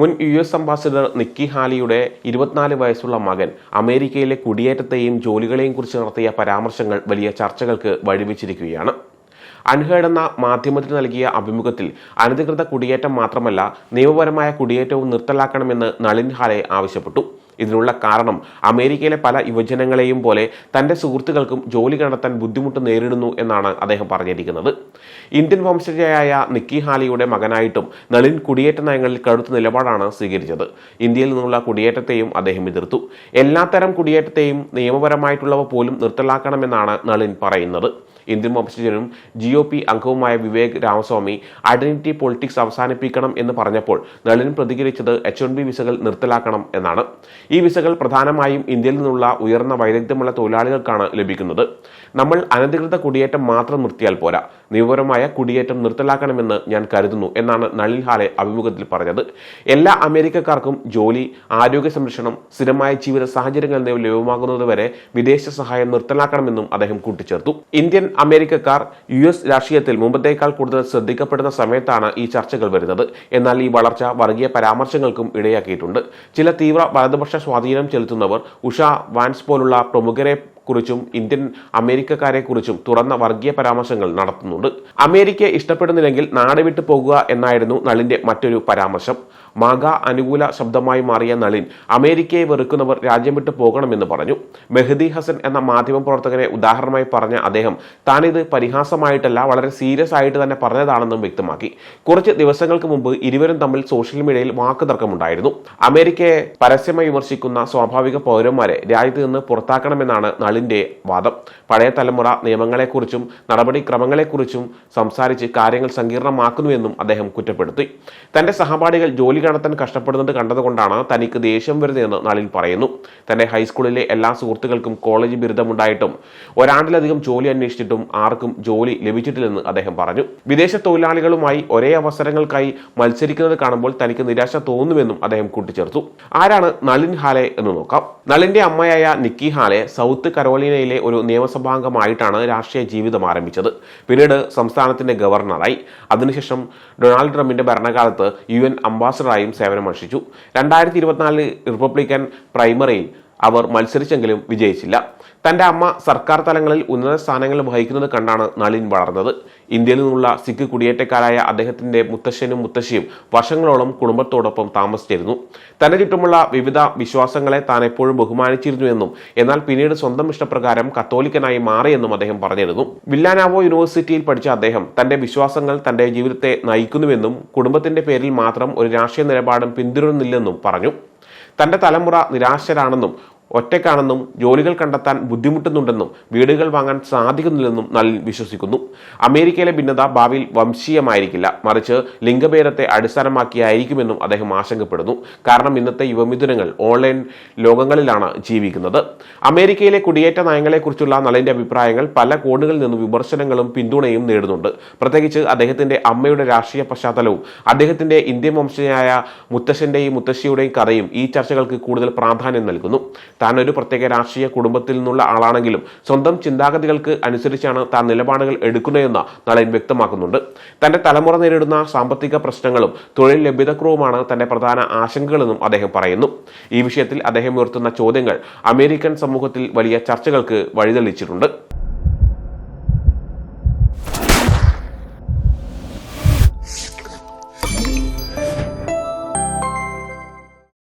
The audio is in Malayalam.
മുൻ യു എസ് അംബാസിഡർ നിക്കി ഹാലിയുടെ ഇരുപത്തിനാല് വയസ്സുള്ള മകൻ അമേരിക്കയിലെ കുടിയേറ്റത്തെയും ജോലികളെയും കുറിച്ച് നടത്തിയ പരാമർശങ്ങൾ വലിയ ചർച്ചകൾക്ക് വഴിവെച്ചിരിക്കുകയാണ്. അൺഹേഡ് എന്ന മാധ്യമത്തിന് നൽകിയ അഭിമുഖത്തിൽ അനധികൃത കുടിയേറ്റം മാത്രമല്ല നിയമപരമായ കുടിയേറ്റവും നിർത്തലാക്കണമെന്ന് നളിൻ ഹാലെ ആവശ്യപ്പെട്ടു. ഇതിനുള്ള കാരണം. അമേരിക്കയിലെ പല യുവജനങ്ങളെയും പോലെ തന്റെ സുഹൃത്തുക്കൾക്കും ജോലി കണ്ടെത്താൻ ബുദ്ധിമുട്ട് നേരിടുന്നു എന്നാണ് അദ്ദേഹം പറഞ്ഞിരിക്കുന്നത്. ഇന്ത്യൻ വംശജയായ നിക്കി ഹാലിയുടെ മകനായിട്ടും നളിൻ കുടിയേറ്റ നയങ്ങളിൽ കടുത്ത നിലപാടാണ് സ്വീകരിച്ചത്. ഇന്ത്യയിൽ നിന്നുള്ള കുടിയേറ്റത്തെയും അദ്ദേഹം എതിർത്തു. എല്ലാത്തരം കുടിയേറ്റത്തെയും നിയമപരമായിട്ടുള്ളവ പോലും നിർത്തലാക്കണമെന്നാണ് നളിൻ പറയുന്നത്. ഇന്ത്യൻ വംശജനും ജി ഒ പി അംഗവുമായ വിവേക് രാമസ്വാമി ഐഡന്റിറ്റി പൊളിറ്റിക്സ് അവസാനിപ്പിക്കണം എന്ന് പറഞ്ഞപ്പോൾ നളിൻ പ്രതികരിച്ചത് എച്ച് വൺ ബി വിസകൾ നിർത്തലാക്കണം എന്നാണ്. ഈ വിസകൾ പ്രധാനമായും ഇന്ത്യയിൽ നിന്നുള്ള ഉയർന്ന വൈദഗ്ധ്യമുള്ള തൊഴിലാളികൾക്കാണ് ലഭിക്കുന്നത്. നമ്മൾ അനധികൃത കുടിയേറ്റം മാത്രം നിർത്തിയാൽ പോരാ. നിയമപരമായ കുടിയേറ്റം നിർത്തലാക്കണമെന്ന് ഞാൻ കരുതുന്നു എന്നാണ് നളിൻ ഹാലെ അഭിമുഖത്തിൽ പറഞ്ഞത്. എല്ലാ അമേരിക്കക്കാർക്കും ജോലി ആരോഗ്യ സംരക്ഷണം സ്ഥിരമായ ജീവിത സാഹചര്യങ്ങൾ എന്നിവ ലഭ്യമാകുന്നതുവരെ വിദേശ സഹായം നിർത്തലാക്കണമെന്നും അദ്ദേഹം കൂട്ടിച്ചേർത്തു. ഇന്ത്യൻ അമേരിക്കക്കാർ യു എസ് രാഷ്ട്രീയത്തിൽ മുമ്പത്തേക്കാൾ കൂടുതൽ ശ്രദ്ധിക്കപ്പെടുന്ന സമയത്താണ് ഈ ചർച്ചകൾ വരുന്നത്. എന്നാൽ ഈ വളർച്ച വർഗീയ പരാമർശങ്ങൾക്കും ഇടയാക്കിയിട്ടുണ്ട്. ചില തീവ്ര വലതുപക്ഷ സ്വാധീനം ചെലുത്തുന്നവർ ഉഷ വാൻസ് പോലുള്ള പ്രമുഖരെ കുറിച്ചും ഇന്ത്യൻ അമേരിക്കക്കാരെ കുറിച്ചും തുറന്ന വർഗീയ പരാമർശങ്ങൾ നടത്തുന്നുണ്ട്. അമേരിക്ക ഇഷ്ടപ്പെടുന്നില്ലെങ്കിൽ നാട് വിട്ടു പോകുക എന്നായിരുന്നു നളിന്റെ മറ്റൊരു പരാമർശം. മാഗ അനുകൂല ശബ്ദമായി മാറിയ നളിൻ അമേരിക്കയെ വെറുക്കുന്നവർ രാജ്യം വിട്ടു പോകണമെന്ന് പറഞ്ഞു. മെഹദി ഹസൻ എന്ന മാധ്യമ പ്രവർത്തകനെ ഉദാഹരണമായി പറഞ്ഞ അദ്ദേഹം താനിത് പരിഹാസമായിട്ടല്ല വളരെ സീരിയസ് ആയിട്ട് തന്നെ പറഞ്ഞതാണെന്നും വ്യക്തമാക്കി. കുറച്ച് ദിവസങ്ങൾക്ക് മുമ്പ് ഇരുവരും തമ്മിൽ സോഷ്യൽ മീഡിയയിൽ വാക്കുതർക്കമുണ്ടായിരുന്നു. അമേരിക്കയെ പരസ്യമായി വിമർശിക്കുന്ന സ്വാഭാവിക പൗരന്മാരെ രാജ്യത്ത് നിന്ന് പുറത്താക്കണമെന്നാണ് നളിന്റെ വാദം. പഴയ തലമുറ നിയമങ്ങളെക്കുറിച്ചും നടപടിക്രമങ്ങളെക്കുറിച്ചും സംസാരിച്ച് കാര്യങ്ങൾ സങ്കീർണമാക്കുന്നുവെന്നും അദ്ദേഹം കുറ്റപ്പെടുത്തി. തന്റെ സഹപാഠികൾ ജോലി കണ്ടെത്താൻ കഷ്ടപ്പെടുന്നത് കണ്ടതുകൊണ്ടാണ് തനിക്ക് ദേഷ്യം വരുന്നതെന്ന് നളിൻ പറയുന്നു. തന്റെ ഹൈസ്കൂളിലെ എല്ലാ സുഹൃത്തുക്കൾക്കും കോളേജ് ബിരുദമുണ്ടായിട്ടും ഒരാണ്ടിലധികം ജോലി അന്വേഷിച്ചിട്ടും ആർക്കും ജോലി ലഭിച്ചിട്ടില്ലെന്ന് അദ്ദേഹം പറഞ്ഞു. വിദേശ തൊഴിലാളികളുമായി ഒരേ അവസരങ്ങൾക്കായി മത്സരിക്കുന്നത് കാണുമ്പോൾ തനിക്ക് നിരാശ തോന്നുമെന്നും അദ്ദേഹം കൂട്ടിച്ചേർത്തു. ആരാണ് നളിൻ ഹാലെ എന്ന് നോക്കാം. നളിന്റെ അമ്മയായ നിക്കി ഹാലെ സൗത്ത് കരോലിനയിലെ ഒരു നിയമസഭാംഗമായിട്ടാണ് രാഷ്ട്രീയ ജീവിതം ആരംഭിച്ചത്. പിന്നീട് സംസ്ഥാനത്തിന്റെ ഗവർണറായി. അതിനുശേഷം ഡൊണാൾഡ് ട്രംപിന്റെ ഭരണകാലത്ത് യു എൻ അംബാസഡറായും സേവനമനുഷ്ഠിച്ചു രണ്ടായിരത്തി ഇരുപത്തിനാലിൽ റിപ്പബ്ലിക്കൻ പ്രൈമറിയിൽ അവർ മത്സരിച്ചെങ്കിലും വിജയിച്ചില്ല. തന്റെ അമ്മ സർക്കാർ തലങ്ങളിൽ ഉന്നത സ്ഥാനങ്ങൾ വഹിക്കുന്നത് കണ്ടാണ് നളിൻ വളർന്നത്. ഇന്ത്യയിൽ നിന്നുള്ള സിഖ് കുടിയേറ്റക്കാരായ അദ്ദേഹത്തിന്റെ മുത്തശ്ശനും മുത്തശ്ശിയും വർഷങ്ങളോളം കുടുംബത്തോടൊപ്പം താമസിച്ചിരുന്നു. തന്റെ ചുറ്റുമുള്ള വിവിധ വിശ്വാസങ്ങളെ താൻ എപ്പോഴും ബഹുമാനിച്ചിരുന്നുവെന്നും എന്നാൽ പിന്നീട് സ്വന്തം ഇഷ്ടപ്രകാരം കത്തോലിക്കനായി മാറിയെന്നും അദ്ദേഹം പറഞ്ഞിരുന്നു. വില്ലാനാവോ യൂണിവേഴ്സിറ്റിയിൽ പഠിച്ച അദ്ദേഹം തന്റെ വിശ്വാസങ്ങൾ തന്റെ ജീവിതത്തെ നയിക്കുന്നുവെന്നും കുടുംബത്തിന്റെ പേരിൽ മാത്രം ഒരു രാഷ്ട്രീയ നിലപാടും പിന്തുടരുന്നില്ലെന്നും പറഞ്ഞു. തന്റെ തലമുറ നിരാശരാണെന്നും ഒറ്റക്കാണെന്നും ജോലികൾ കണ്ടെത്താൻ ബുദ്ധിമുട്ടുന്നുണ്ടെന്നും വീടുകൾ വാങ്ങാൻ സാധിക്കുന്നില്ലെന്നും നളിൻ വിശ്വസിക്കുന്നു. അമേരിക്കയിലെ ഭിന്നത ഭാവിയിൽ വംശീയമായിരിക്കില്ല. മറിച്ച് ലിംഗഭേദത്തെ അടിസ്ഥാനമാക്കിയായിരിക്കുമെന്നും അദ്ദേഹം ആശങ്കപ്പെടുന്നു. കാരണം ഇന്നത്തെ യുവമിഥുനങ്ങൾ ഓൺലൈൻ ലോകങ്ങളിലാണ് ജീവിക്കുന്നത്. അമേരിക്കയിലെ കുടിയേറ്റ നയങ്ങളെക്കുറിച്ചുള്ള നളിന്റെ അഭിപ്രായങ്ങൾ പല കോണുകളിൽ നിന്നും വിമർശനങ്ങളും പിന്തുണയും നേടുന്നുണ്ട്. പ്രത്യേകിച്ച് അദ്ദേഹത്തിന്റെ അമ്മയുടെ രാഷ്ട്രീയ പശ്ചാത്തലവും അദ്ദേഹത്തിന്റെ ഇന്ത്യൻ വംശജനായ മുത്തശ്ശന്റെയും മുത്തശ്ശിയുടെയും കഥയും ഈ ചർച്ചകൾക്ക് കൂടുതൽ പ്രാധാന്യം നൽകുന്നു. താൻ ഒരു പ്രത്യേക രാഷ്ട്രീയ കുടുംബത്തിൽ നിന്നുള്ള ആളാണെങ്കിലും സ്വന്തം ചിന്താഗതികൾക്ക് അനുസരിച്ചാണ് താൻ നിലപാടുകൾ എടുക്കുന്നതെന്ന് നളിൻ വ്യക്തമാക്കുന്നുണ്ട്. തന്റെ തലമുറ നേരിടുന്ന സാമ്പത്തിക പ്രശ്നങ്ങളും തൊഴിൽ ലഭ്യതക്കുറവുമാണ് തന്റെ പ്രധാന ആശങ്കകളെന്നും അദ്ദേഹം പറയുന്നു. ഈ വിഷയത്തിൽ അദ്ദേഹം ഉയർത്തുന്ന ചോദ്യങ്ങൾ അമേരിക്കൻ സമൂഹത്തിൽ വലിയ ചർച്ചകൾക്ക് വഴിതെളിച്ചിട്ടുണ്ട്.